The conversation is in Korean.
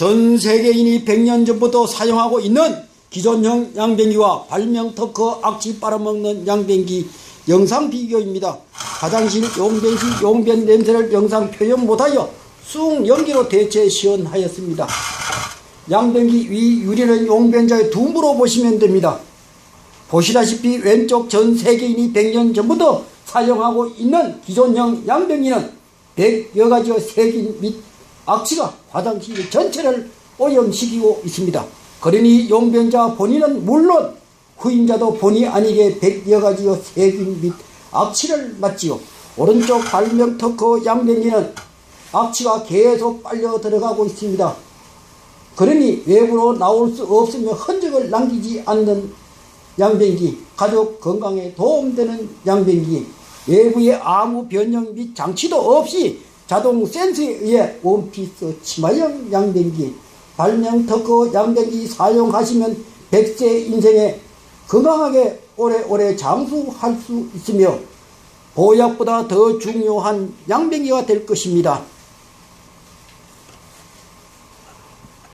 전 세계인이 100년 전부터 사용하고 있는 기존형 양변기와 발명 특허 악취 빨아먹는 양변기 영상 비교입니다. 화장실 용변 시 용변 냄새를 영상 표현 못하여 쑥 연기로 대체 시연하였습니다. 양변기 위 유리는 용변자의 둠으로 보시면 됩니다. 보시다시피 왼쪽 전 세계인이 100년 전부터 사용하고 있는 기존형 양변기는 100여 가지의 색인 및 악취가 화장실 전체를 오염시키고 있습니다. 그러니 용변자 본인은 물론 후임자도 본의 아니게 100여 가지의 색인 및 악취를 맡지요. 오른쪽 발명 특허 양변기는 악취가 계속 빨려 들어가고 있습니다. 그러니 외부로 나올 수 없으며 흔적을 남기지 않는 양변기, 가족 건강에 도움되는 양변기, 외부에 아무 변형 및 장치도 없이 자동 센서에 의해 원피스 치마형 양변기, 발명 특허 양변기 사용하시면 100세 인생에 건강하게 오래오래 장수할 수 있으며 보약보다 더 중요한 양변기가 될 것입니다.